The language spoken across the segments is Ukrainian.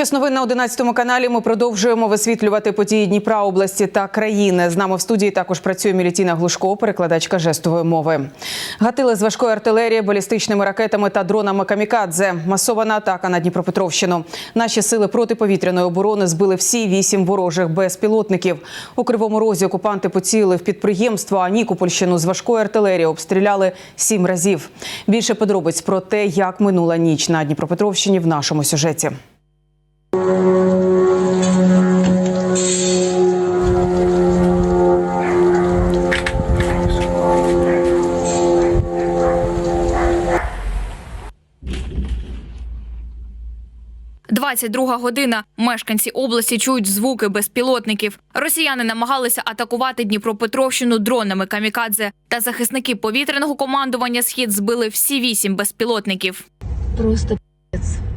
Час новин на 11 каналі. Ми продовжуємо висвітлювати події Дніпра, області та країни. З нами в студії також працює Мілітіна Глушко, перекладачка жестової мови. Гатили з важкої артилерії, балістичними ракетами та дронами камікадзе. Масована атака на Дніпропетровщину. Наші сили протиповітряної оборони збили всі вісім ворожих безпілотників. У кривому розі окупанти поцілили в підприємство, а Нікопольщину з важкої артилерії обстріляли сім разів. Більше подробиць про те, як минула ніч на Дніпропетровщині в нашому сюжеті. – 22 година. Мешканці області чують звуки безпілотників. Росіяни намагалися атакувати Дніпропетровщину дронами камікадзе. Та захисники повітряного командування «Схід» збили всі вісім безпілотників. Просто пи***ц.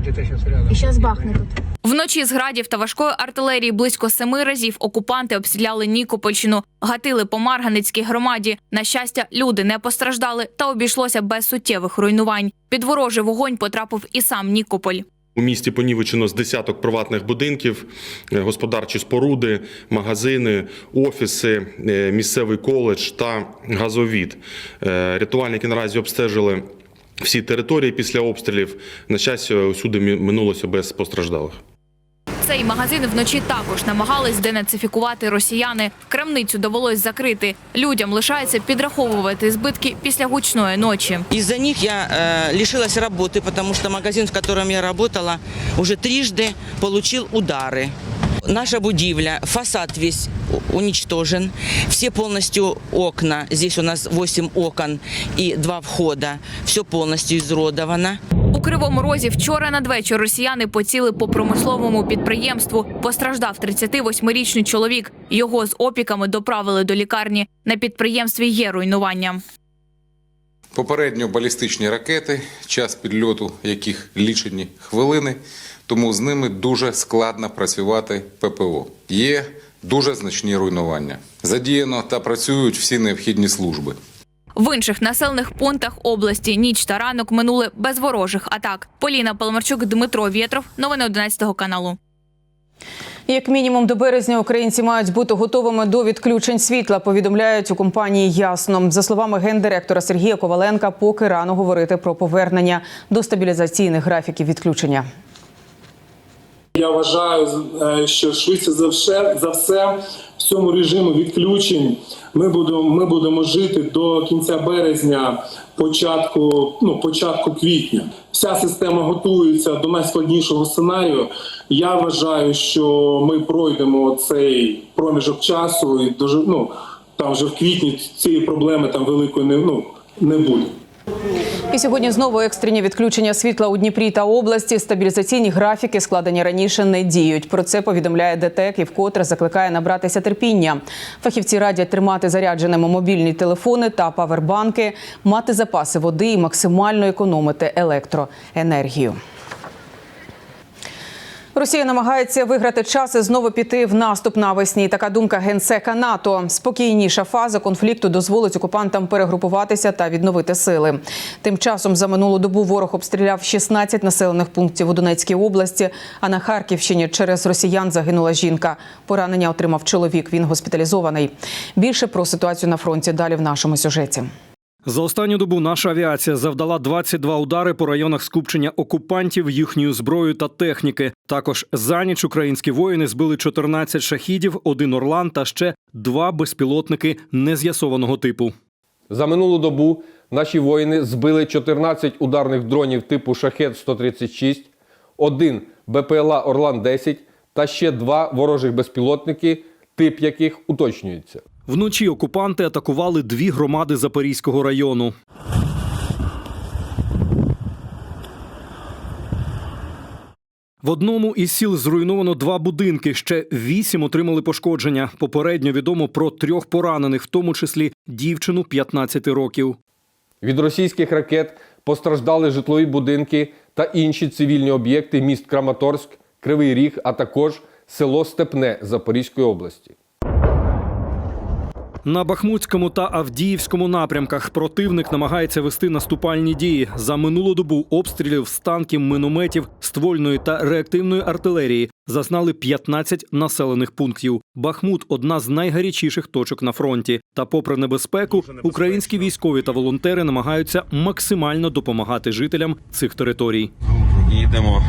Где-то сейчас рядом. И сейчас бахнет тут. Вночі з градів та важкої артилерії близько семи разів окупанти обстріляли Нікопольщину, гатили по Марганицькій громаді. На щастя, люди не постраждали та обійшлося без суттєвих руйнувань. Під ворожий вогонь потрапив і сам Нікополь. У місті понівечено з десяток приватних будинків, е, господарчі споруди, магазини, офіси, е, місцевий коледж та газовід. Е, Рятувальники наразі обстежили всі території після обстрілів. На щастя, усюди мі- минулося без постраждалих. Цей магазин вночі також намагались денацифікувати росіяни. Крамницю довелось закрити. Людям лишається підраховувати збитки після гучної ночі. Из-за них я э, лишилась работы, потому что магазин, в котором я работала, уже трижды получил удары. Наша будивля, фасад весь уничтожен, все полностью окна, здесь у нас 8 окон и 2 входа, все полностью изуродовано. У Кривому Розі вчора надвечір росіяни поціли по промисловому підприємству. Постраждав 38-річний чоловік. Його з опіками доправили до лікарні. На підприємстві є руйнування. Попередньо балістичні ракети, час підльоту яких лічені хвилини, тому з ними дуже складно працювати ППО. Є дуже значні руйнування. Задіяно та працюють всі необхідні служби. В інших населених пунктах області ніч та ранок минули без ворожих атак. Поліна Паламарчук, Дмитро Вєтров. Новини 11 каналу. Як мінімум до березня українці мають бути готовими до відключень світла. Повідомляють у компанії Ясно. За словами гендиректора Сергія Коваленка, поки рано говорити про повернення до стабілізаційних графіків відключення. Я вважаю, е, що швидше за все, за все в цьому режимі відключень ми будемо, ми будемо жити до кінця березня, початку, ну, початку квітня. Вся система готується до найскладнішого сценарію. Я вважаю, що ми пройдемо цей проміжок часу і дуже ну там вже в квітні цієї проблеми там великої не, ну, не буде. І сьогодні знову екстрені відключення світла у Дніпрі та області. Стабілізаційні графіки, складені раніше, не діють. Про це повідомляє ДТЕК і вкотре закликає набратися терпіння. Фахівці радять тримати зарядженими мобільні телефони та павербанки, мати запаси води і максимально економити електроенергію. Росія намагається виграти час і знову піти в наступ навесні. Така думка генсека НАТО. Спокійніша фаза конфлікту дозволить окупантам перегрупуватися та відновити сили. Тим часом за минулу добу ворог обстріляв 16 населених пунктів у Донецькій області. А на Харківщині через росіян загинула жінка. Поранення отримав чоловік. Він госпіталізований. Більше про ситуацію на фронті далі в нашому сюжеті. За останню добу наша авіація завдала 22 удари по районах скупчення окупантів, їхньою зброєю та техніки. Також за ніч українські воїни збили 14 шахідів, один орлан та ще два безпілотники нез'ясованого типу. За минулу добу наші воїни збили 14 ударних дронів типу Шахет-136, один БПЛА Орлан-10 та ще два ворожих безпілотники, тип яких уточнюється. Вночі окупанти атакували дві громади Запорізького району. В одному із сіл зруйновано два будинки. Ще вісім отримали пошкодження. Попередньо відомо про трьох поранених, в тому числі дівчину 15 років. Від російських ракет постраждали житлові будинки та інші цивільні об'єкти міст Краматорськ, Кривий Ріг, а також село Степне Запорізької області. На Бахмутському та Авдіївському напрямках противник намагається вести наступальні дії. За минулу добу обстрілів з танків, минометів, ствольної та реактивної артилерії зазнали 15 населених пунктів. Бахмут одна з найгарячіших точок на фронті. Та, попри небезпеку, українські військові та волонтери намагаються максимально допомагати жителям цих територій. Їдемо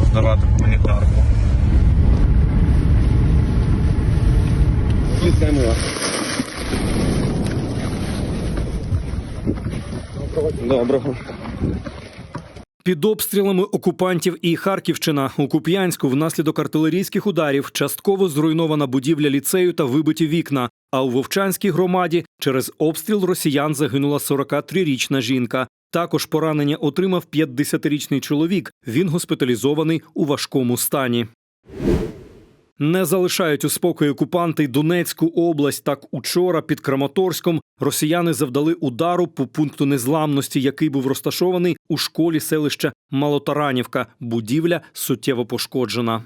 роздавати гуманітарку. Доброго. Під обстрілами окупантів і Харківщина у Куп'янську внаслідок артилерійських ударів частково зруйнована будівля ліцею та вибиті вікна. А у Вовчанській громаді через обстріл росіян загинула 43-річна жінка. Також поранення отримав 50-річний чоловік. Він госпіталізований у важкому стані. Не залишають у спокої окупанти Донецьку область. Так учора під Краматорськом росіяни завдали удару по пункту незламності, який був розташований у школі селища Малотаранівка. Будівля суттєво пошкоджена.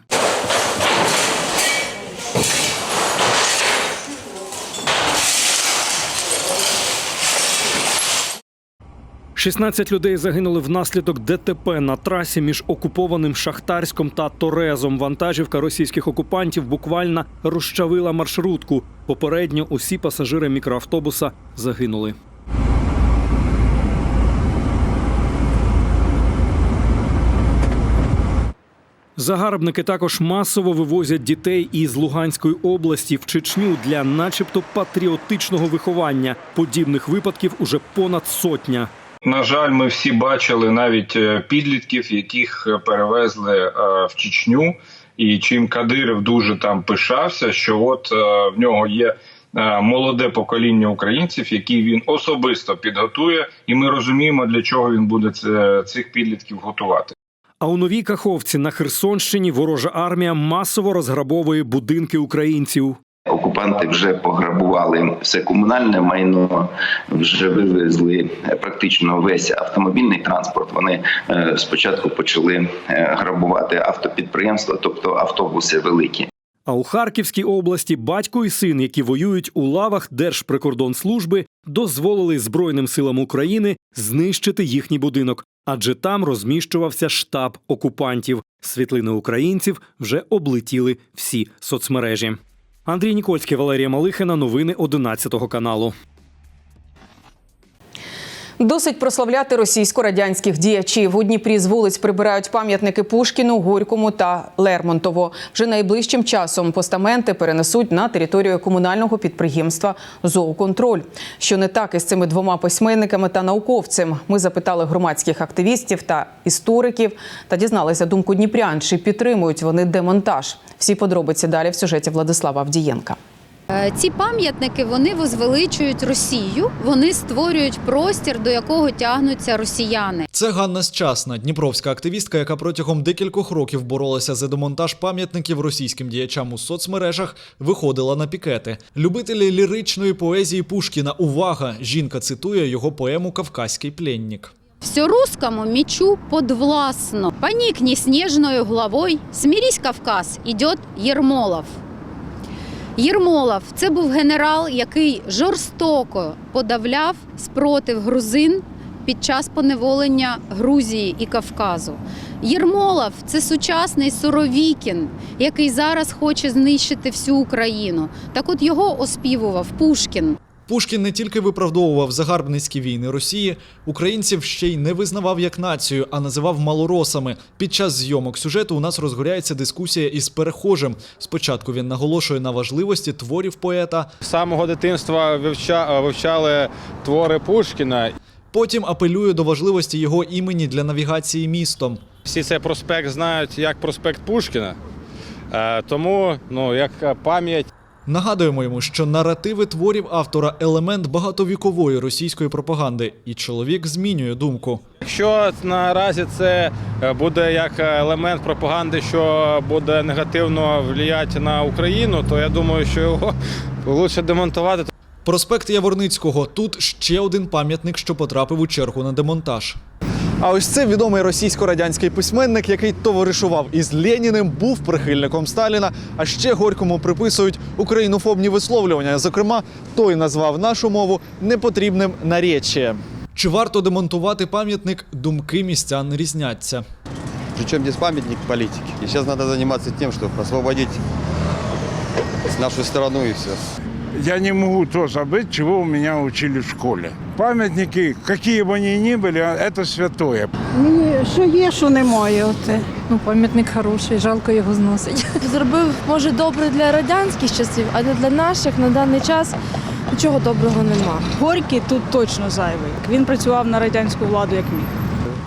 «16 людей загинули внаслідок ДТП на трасі між окупованим Шахтарськом та Торезом. Вантажівка російських окупантів буквально розчавила маршрутку. Попередньо усі пасажири мікроавтобуса загинули. Загарбники також масово вивозять дітей із Луганської області в Чечню для, начебто, патріотичного виховання. Подібних випадків уже понад сотня. На жаль, ми всі бачили навіть е, підлітків, яких е, перевезли е, в Чечню, і чим Кадиров дуже там пишався, що от в нього є молоде покоління українців, які він особисто підготує, і ми розуміємо, для чого він буде цих підлітків готувати. А у новій Каховці на Херсонщині ворожа армія масово розграбовує будинки українців. Окупанти вже пограбували все комунальне майно, вже вивезли практично весь автомобільний транспорт. Вони е, спочатку почали е, грабувати автопідприємства, тобто автобуси великі. А у Харківській області батько і син, які воюють у лавах Держприкордонслужби, дозволили Збройним силам України знищити їхній будинок, адже там розміщувався штаб окупантів. Світлини українців вже облетіли всі соцмережі. Андрій Нікольський, Валерія Малихина. Новини 11 каналу. Досить прославляти російсько-радянських діячів. У Дніпрі з вулиць прибирають пам'ятники Пушкіну, Горькому та Лермонтову. Вже найближчим часом постаменти перенесуть на територію комунального підприємства «Зооконтроль». Що не так із цими двома письменниками та науковцем? Ми запитали громадських активістів та істориків та дізналися думку дніпрян, чи підтримують вони демонтаж. Всі подробиці далі в сюжеті Владислава Авдієнка. Е, Ці пам'ятники вони возвеличують Росію, вони створюють простір, до якого тягнуться росіяни. Це Ганна Счасна, дніпровська активістка, яка протягом декількох років боролася за демонтаж пам'ятників російським діячам у соцмережах, виходила на пікети. Любителі ліричної поезії Пушкіна. Увага! Жінка цитує його поему Кавказький пленник. Все русскому мечу подвластно. Поникни снежною главой, смирись, Кавказ, идет Єрмолов. Єрмолов це був генерал, який жорстоко подавляв спротив грузин під час поневолення Грузії і Кавказу. Єрмолов це сучасний Суровікін, який зараз хоче знищити всю Україну. Так от його оспівував Пушкін. Пушкін не тільки виправдовував загарбницькі війни Росії, українців ще й не визнавав як націю, а називав малоросами. Під час зйомок сюжету у нас розгоряється дискусія із перехожим. Спочатку він наголошує на важливості творів поета, З самого дитинства вивча, вивчали твори Пушкіна. потім апелює до важливості його імені для навігації містом. Всі цей проспект знають як проспект Пушкіна. Е, Тому, ну, як пам'ять Нагадуємо йому, що наративи творів автора елемент багатовікової російської пропаганди, і чоловік змінює думку. Якщо наразі це е, буде як елемент пропаганди, що буде негативно впливати на Україну, то я думаю, що його краще демонтувати. Проспект Яворницького тут ще один пам'ятник, що потрапив у чергу на демонтаж. А ось це відомий російсько-радянський письменник, який товаришував із Леніним, був прихильником Сталіна. А ще горькому приписують українофобні висловлювання. Зокрема, той назвав нашу мову непотрібним наречієм. Чи варто демонтувати пам'ятник? Думки містян різняться. Причем здесь памятник политики. И сейчас надо заниматься тем, чтобы освободить нашу страну и все Я не могу то забыть, чего у меня учили в школе. Памятники, какие бы они ни были, это святое. Мені що є, що немає. Оце. Ну, пам'ятник хороший, жалко його зносить. Зробив, може, добре для радянських часів, але для наших на даний час нічого доброго нема. Горький тут точно зайвий. Він працював на радянську владу як міг.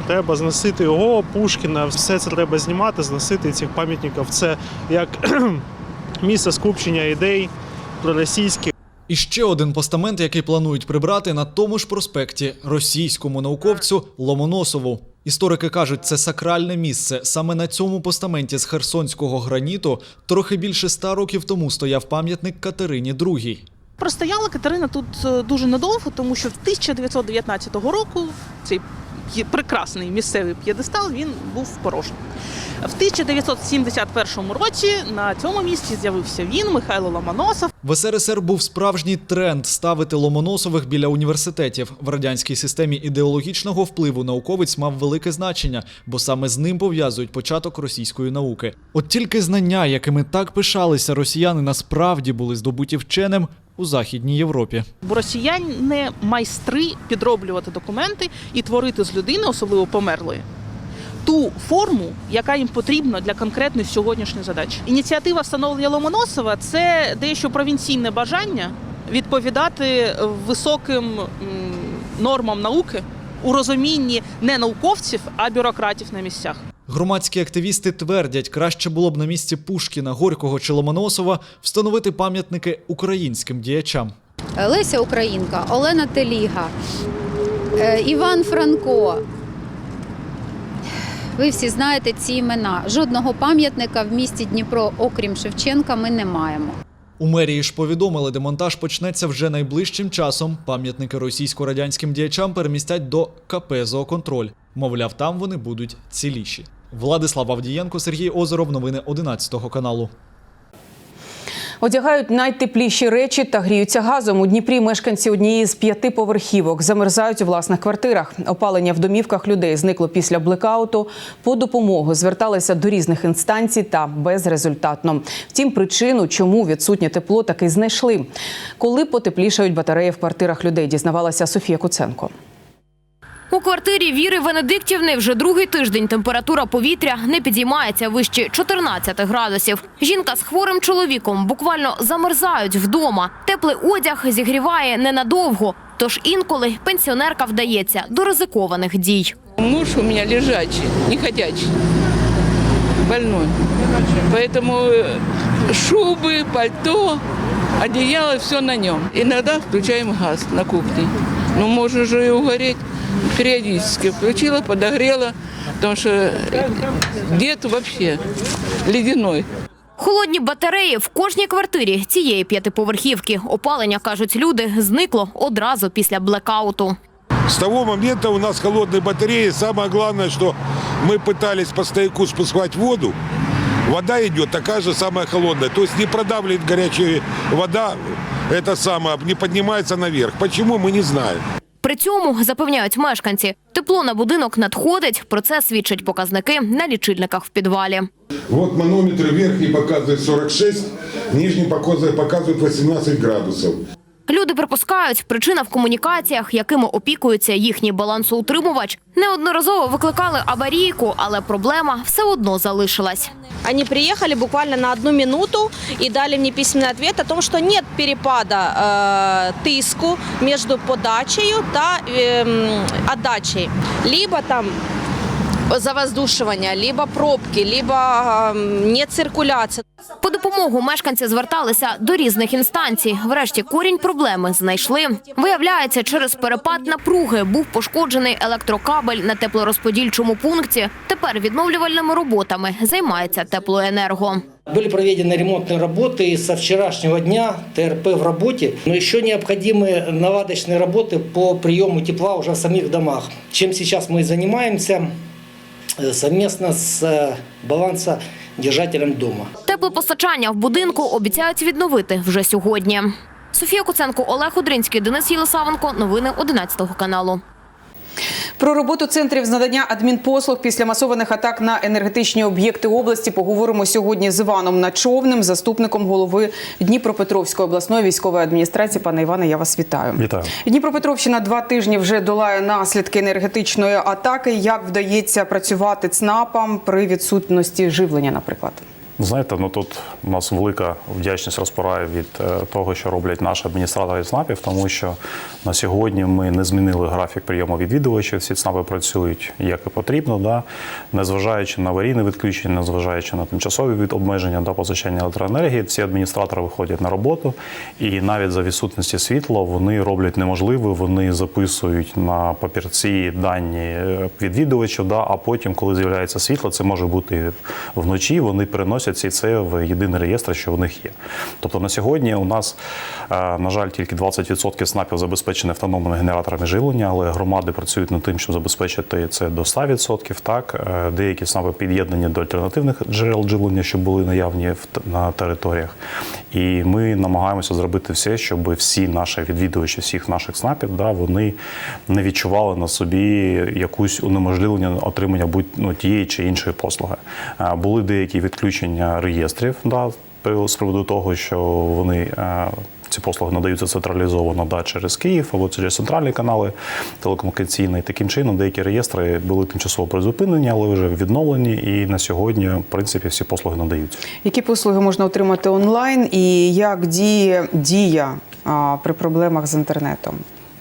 Треба зносити його, Пушкіна, все це треба знімати, зносити цих пам'ятників. Це як місце скупчення ідей проросійських. І ще один постамент, який планують прибрати на тому ж проспекті російському науковцю Ломоносову. Історики кажуть, це сакральне місце. Саме на цьому постаменті з херсонського граніту трохи більше ста років тому стояв пам'ятник Катерині II. Простояла Катерина тут е, дуже надовго, тому що в 1919 року цей прекрасний місцевий п'єдестал він був порожній. В 1971 році на цьому місці з'явився він, Михайло Ломоносов. В СРСР був справжній тренд ставити Ломоносових біля університетів. В радянській системі ідеологічного впливу науковець мав велике значення, бо саме з ним пов'язують початок російської науки. От тільки знання, якими так пишалися росіяни, насправді були здобуті вченим у Західній Європі. Бо росіяни майстри підроблювати документи і творити з людини, особливо померлої, ту форму, яка їм потрібна для конкретної сьогоднішньої задачі. Ініціатива встановлення Ломоносова це дещо провінційне бажання відповідати високим нормам науки у розумінні не науковців, а бюрократів на місцях. Громадські активісти твердять, краще було б на місці Пушкіна, Горького чи Ломоносова встановити пам'ятники українським діячам. Леся Українка, Олена Теліга, е, Іван Франко. Ви всі знаєте ці імена. Жодного пам'ятника в місті Дніпро, окрім Шевченка, ми не маємо. У мерії ж повідомили, демонтаж почнеться вже найближчим часом. Пам'ятники російсько-радянським діячам перемістять до КП «Зооконтроль». Мовляв, там вони будуть ціліші. Владислав Авдієнко, Сергій Озеров. Новини 11 каналу. Одягають найтепліші речі та гріються газом. У Дніпрі мешканці однієї з п'яти поверхівок замерзають у власних квартирах. Опалення в домівках людей зникло після блекауту. По допомогу зверталися до різних інстанцій та безрезультатно. Втім, причину, чому відсутнє тепло, таки знайшли. Коли потеплішають батареї в квартирах людей, дізнавалася Софія Куценко. У квартирі Віри Венедиктівни вже другий тиждень температура повітря не підіймається вище 14 градусів. Жінка з хворим чоловіком буквально замерзають вдома. Теплий одяг зігріває ненадовго. Тож інколи пенсіонерка вдається до ризикованих дій. Муж у меня лежачий, не ходячий, больной. Поэтому э, шубы, пальто, одеяло, все на нем. Иногда включаем газ на кухне. Ну, можно же и угореть. Периодически включила, подогрела, потому что дед вообще ледяной. Холодні батареї в кожній квартирі цієї п'ятиповерхівки. Опалення, кажуть люди, зникло одразу після блекауту. С того момента у нас холодные батареи. Самое главное, что мы пытались по стояку спускать воду. Вода идет такая же самая холодная. То есть не продавливает горячая вода, это самое, не поднимается наверх. Почему, мы не знаем. При цьому запевняють мешканці, тепло на будинок надходить. Про це свідчать показники на лічильниках в підвалі. Вот манометр верхний показывает 46, нижний показывает, показывает 18 градусов. Люди припускають, причина в комунікаціях, якими опікується їхній балансоутримувач. Неодноразово викликали аварійку, але проблема все одно залишилась. Они приехали буквально на одну минуту и дали мне письменный ответ о том, что нет перепада э, тиску между подачей та э, отдачей. Либо там завоздушивания, либо пробки, либо э, нет циркуляции. По допомогу мешканці зверталися до різних інстанцій. Врешті корінь проблеми знайшли. Виявляється, через перепад напруги був пошкоджений електрокабель на теплорозподільчому пункті. Тепер відновлювальними роботами займається теплоенерго. Были проведены ремонтные работы, и со вчерашнего дня ТРП в работе, но еще необходимы наладочные работы по приему тепла уже в самих домах. Чем сейчас мы и занимаемся э, совместно с э, балансодержателем дома. Теплопостачання в будинку обіцяють відновити вже сьогодні. Софія Куценко, Олег Удринський, Денис Єлисавенко. Новини 11 каналу. Про роботу центрів з надання адмінпослуг після масованих атак на енергетичні об'єкти області поговоримо сьогодні з Іваном Начовним, заступником голови Дніпропетровської обласної військової адміністрації. Пане Іване, я вас вітаю. Вітаю. Дніпропетровщина два тижні вже долає наслідки енергетичної атаки. Як вдається працювати ЦНАПам при відсутності живлення, наприклад? Знаєте, ну тут у нас велика вдячність розпирає від е, того, що роблять наші адміністратори ЦНАПів, тому що на сьогодні ми не змінили графік прийому відвідувачів. Всі ЦНАПи працюють як і потрібно, да? незважаючи на аварійне відключення, незважаючи на тимчасові від обмеження до постачання електроенергії, всі адміністратори виходять на роботу, і навіть за відсутності світла вони роблять неможливе. Вони записують на папірці дані е, відвідувачів, да? а потім, коли з'являється світло, це може бути вночі. Вони переносять і це в єдиний реєстр, що в них є. Тобто на сьогодні у нас, е, на жаль, тільки 20% СНАПів забезпечені автономними генераторами живлення, але громади працюють над тим, щоб забезпечити це до 100%. Так, Е, деякі СНАПи під'єднані до альтернативних джерел живлення, що були наявні на територіях. І ми намагаємося зробити все, щоб всі наші відвідувачі всіх наших СНАПів, да, вони не відчували на собі якусь унеможливлення отримання будь ну, тієї чи іншої послуги. Е, Були деякі відключення реєстрів да, з приводу того, що вони. е, Ці послуги надаються централізовано да, через Київ або через центральні канали телекомунікаційні. Таким чином деякі реєстри були тимчасово призупинені, але вже відновлені. І на сьогодні, в принципі, всі послуги надаються. Які послуги можна отримати онлайн, і як діє дія при проблемах з інтернетом?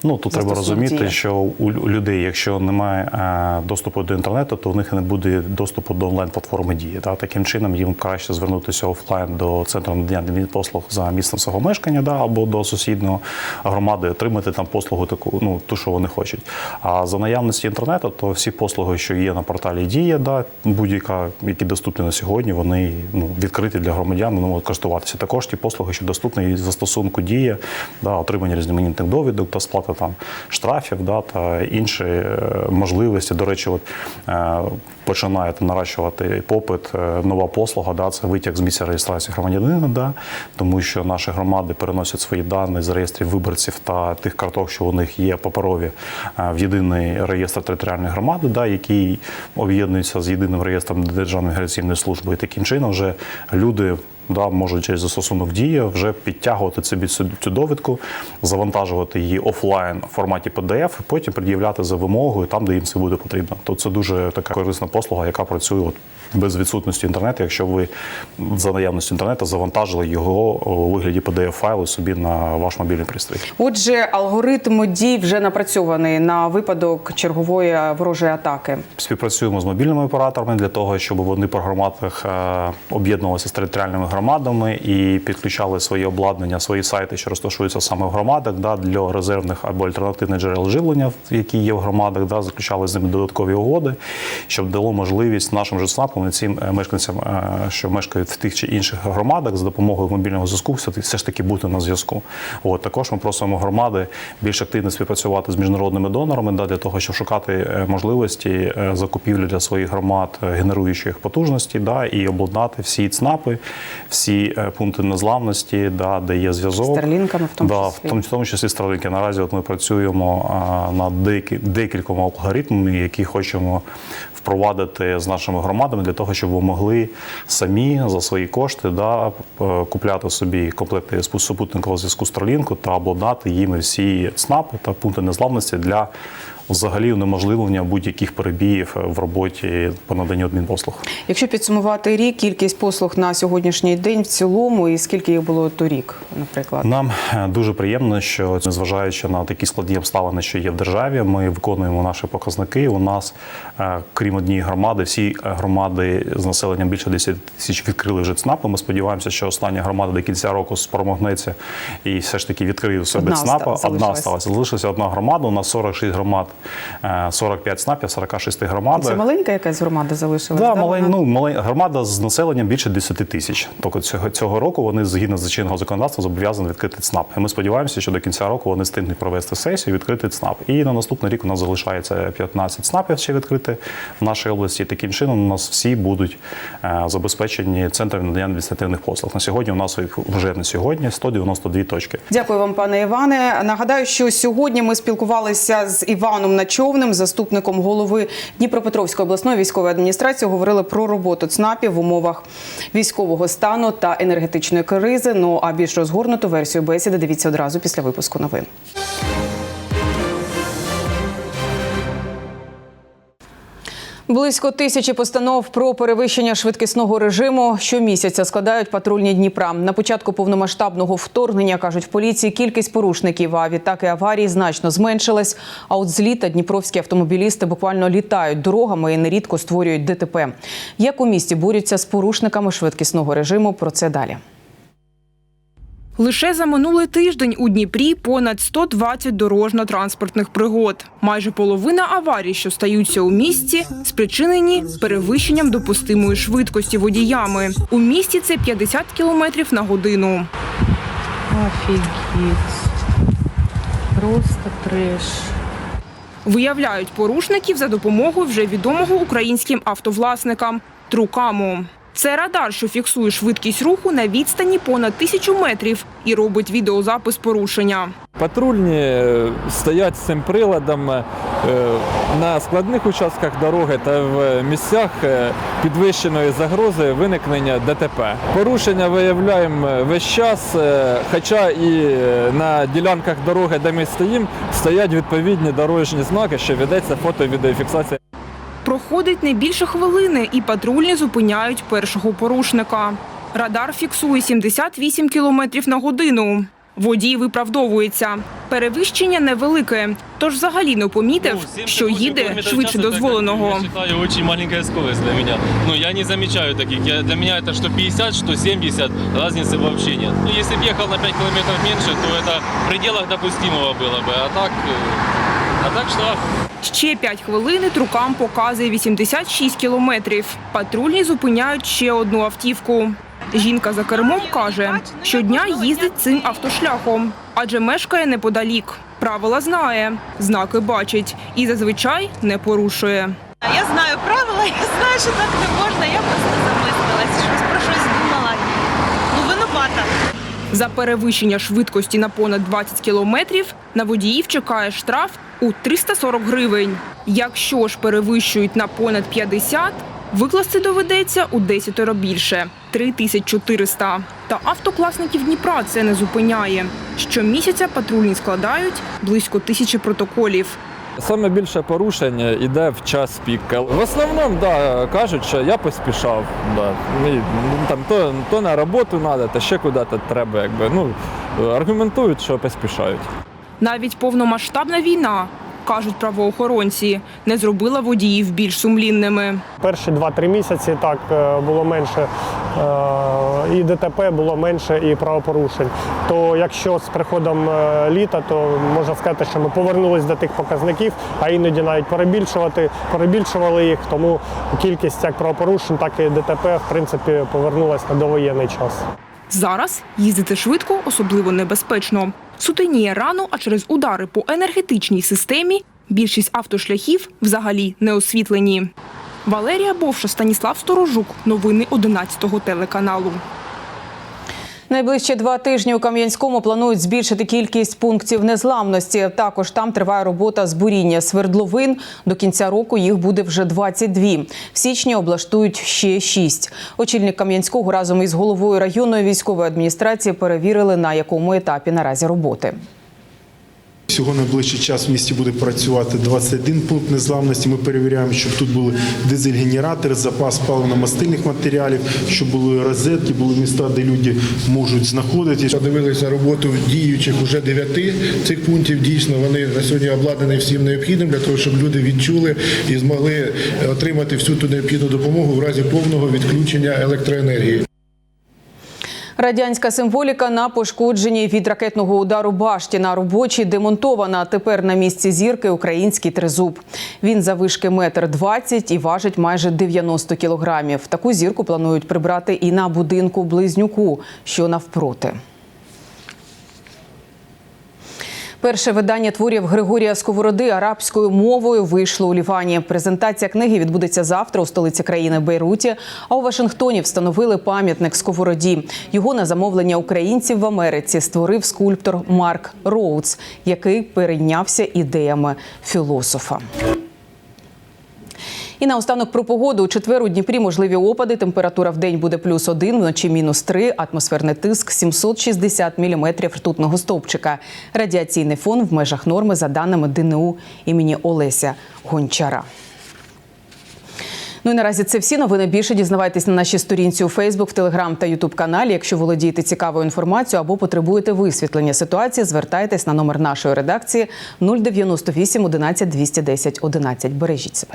Ну тут треба розуміти, діє. що у людей, якщо немає е, доступу до інтернету, то у них не буде доступу до онлайн-платформи дії. Та таким чином їм краще звернутися офлайн до центру надання адмінпослуг за місцем свого мешкання, да, або до сусіднього громади, отримати там послугу таку, ну ту, що вони хочуть. А за наявності інтернету, то всі послуги, що є на порталі Дія, да, будь-яка, які доступні на сьогодні, вони ну відкриті для громадян, вони можуть користуватися. Також ті послуги, що доступні і застосунку Дія, да, отримання різноманітних довідок та сплата там штрафів, да, та інші е, можливості. До речі, от е, починає наращувати попит. е, Нова послуга, да, це витяг з місця реєстрації громадянина, да, тому що наші громади переносять свої дані з реєстрів виборців та тих карток, що у них є паперові, в єдиний реєстр територіальної громади, да, який об'єднується з єдиним реєстром Державної міграційної служби. І таким чином вже люди да, можуть через застосунок дія вже підтягувати собі цю, довідку, завантажувати її офлайн в форматі PDF, і потім пред'являти за вимогою там, де їм це буде потрібно. То це дуже така корисна послуга, яка працює от без відсутності інтернету, якщо ви за наявністю інтернету завантажили його у вигляді pdf файлу собі на ваш мобільний пристрій. Отже, алгоритм дій вже напрацьований на випадок чергової ворожої атаки. Співпрацюємо з мобільними операторами для того, щоб вони по громадах е, об'єднувалися з територіальними громадами і підключали свої обладнання, свої сайти, що розташуються саме в громадах, да, для резервних або альтернативних джерел живлення, які є в громадах, да, заключали з ними додаткові угоди, щоб дало можливість нашим же СНАПам цим е, мешканцям, е, що мешкають в тих чи інших громадах, з допомогою мобільного зв'язку, все- ж таки бути на зв'язку. От також ми просимо громади більш активно співпрацювати з міжнародними донорами да, для того, щоб шукати е, можливості закупівлі для своїх громад генеруючих потужностей, да, і обладнати всі ЦНАПи, всі е, пункти незламності, да, де є зв'язок. Старлінками в тому да, числі. в тому, в тому числі Старлінки. Наразі от ми працюємо а, над деякі, декількома алгоритмами, які хочемо впровадити з нашими громадами для того, щоб ви могли самі за свої кошти да, купляти собі комплекти супутникового зв'язку Старлінку та обладнати їми всі ЦНАПи та пункти незламності для взагалі унеможливлення будь-яких перебіїв в роботі по наданню адмінпослуг. Якщо підсумувати рік, кількість послуг на сьогоднішній день в цілому, і скільки їх було торік, наприклад. Нам е, дуже приємно, що незважаючи на такі складні обставини, що є в державі, ми виконуємо наші показники. У нас, е, крім однієї громади, всі громади з населенням більше 10 тисяч відкрили вже ЦНАПи. Ми сподіваємося, що остання громада до кінця року спромогнеться і все ж таки відкриє у себе Одна ЦНАПа. Одна сталася. Залишилася одна громада. У нас 46 громад, е, 45 ЦНАПів, 46 громад. Це маленька якась громада залишилась? Да, да, малень, ну, малень, громада з населенням більше 10 тисяч. Тобто цього, цього року вони згідно з чинного законодавства зобов'язані відкрити ЦНАП. І ми сподіваємося, що до кінця року вони встигнуть провести сесію, і відкрити ЦНАП. І на наступний рік у нас залишається 15 ЦНАПів ще відкрити в нашій області. Таким чином у нас всі будуть е, забезпечені центрами надання адміністративних послуг. На сьогодні у нас їх вже на сьогодні 192 точки. Дякую вам, пане Іване. Нагадаю, що сьогодні ми спілкувалися з Іваном Начовним, заступником голови Дніпропетровської обласної військової адміністрації. Говорили про роботу ЦНАПів в умовах військового стану та енергетичної кризи. Ну а більш розгорнуту версію бесіди дивіться одразу після випуску новин. Близько тисячі постанов про перевищення швидкісного режиму щомісяця складають патрульні Дніпра. На початку повномасштабного вторгнення кажуть в поліції, кількість порушників, а відтак і аварій значно зменшилась. А от з літа дніпровські автомобілісти буквально літають дорогами і нерідко створюють ДТП. Як у місті борються з порушниками швидкісного режиму? Про це далі. Лише за минулий тиждень у Дніпрі понад 120 дорожньо-транспортних пригод. Майже половина аварій, що стаються у місті, спричинені перевищенням допустимої швидкості водіями. У місті це 50 км на годину. Офігеть. Просто треш. Виявляють порушників за допомогою вже відомого українським автовласникам Трукаму. Це радар, що фіксує швидкість руху на відстані понад тисячу метрів і робить відеозапис порушення. Патрульні е, стоять з цим приладом е, на складних участках дороги та в місцях е, підвищеної загрози виникнення ДТП. Порушення виявляємо весь час, хоча і на ділянках дороги, де ми стоїмо, стоять відповідні дорожні знаки, що ведеться фото-відеофіксація Проходить не більше хвилини, і патрульні зупиняють першого порушника. Радар фіксує 78 км на годину. Водій виправдовується. Перевищення невелике, тож взагалі не помітив, що їде швидше дозволеного. Я считаю, очень маленькая скорость для меня. Ну, я не замечаю таких. Я, для меня это что 50, что 70, разницы вообще нет. Ну, если бы ехал на 5 километров меньше, то это в пределах допустимого было бы. А так, э, а так штраф. Ще 5 хвилин трукам показує 86 кілометрів. Патрульні зупиняють ще одну автівку. Жінка за кермом каже, щодня їздить цим автошляхом, адже мешкає неподалік. Правила знає, знаки бачить і зазвичай не порушує. Я знаю правила, я знаю, що так не можна. Я просто За перевищення швидкості на понад 20 кілометрів на водіїв чекає штраф у 340 гривень. Якщо ж перевищують на понад 50, викласти доведеться у 10 більше – 3400. Та автокласників Дніпра це не зупиняє. Щомісяця патрульні складають близько тисячі протоколів. Саме більше порушення йде в час пік. В основному да, кажуть, що я поспішав. Да. І, ну, там, то, то на роботу треба, то ще куди-то треба. Якби. Ну, аргументують, що поспішають. Навіть повномасштабна війна, кажуть правоохоронці, не зробила водіїв більш сумлінними. Перші 2-3 місяці так е, було менше е, і ДТП було менше, і правопорушень. То якщо з приходом е, літа, то можна сказати, що ми повернулись до тих показників, а іноді навіть перебільшувати, перебільшували їх. Тому кількість як правопорушень, так і ДТП в принципі повернулась на довоєнний час. Зараз їздити швидко особливо небезпечно. Сутеніє рано, а через удари по енергетичній системі більшість автошляхів взагалі не освітлені. Валерія Бовша, Станіслав Сторожук. Новини 11 телеканалу. Найближчі два тижні у Кам'янському планують збільшити кількість пунктів незламності. Також там триває робота з буріння свердловин. До кінця року їх буде вже 22. В січні облаштують ще шість. Очільник Кам'янського разом із головою районної військової адміністрації перевірили, на якому етапі наразі роботи. Всього найближчий час в місті буде працювати 21 пункт незламності. Ми перевіряємо, щоб тут були дизель-генератори, запас паливно-мастильних матеріалів, щоб були розетки, були міста, де люди можуть знаходитися. Подивилися роботу діючих уже дев'яти цих пунктів. Дійсно, вони на сьогодні обладнані всім необхідним для того, щоб люди відчули і змогли отримати всю ту необхідну допомогу в разі повного відключення електроенергії. Радянська символіка на пошкодженій від ракетного удару башті на робочій демонтована. Тепер на місці зірки український тризуб. Він завишки метр двадцять і важить майже 90 кілограмів. Таку зірку планують прибрати і на будинку близнюку, що навпроти. Перше видання творів Григорія Сковороди арабською мовою вийшло у Лівані. Презентація книги відбудеться завтра у столиці країни Бейруті. А у Вашингтоні встановили пам'ятник Сковороді. Його на замовлення українців в Америці створив скульптор Марк Роудс, який перейнявся ідеями філософа. І наостанок про погоду. У четвер у Дніпрі можливі опади. Температура в день буде плюс один, вночі мінус три. Атмосферний тиск 760 міліметрів ртутного стовпчика. Радіаційний фон в межах норми за даними ДНУ імені Олеся Гончара. Ну і наразі це всі новини. Більше дізнавайтесь на нашій сторінці у Фейсбук, Телеграм та Ютуб каналі. Якщо володієте цікавою інформацією або потребуєте висвітлення ситуації, звертайтесь на номер нашої редакції 098 11 210 11. Бережіть себе.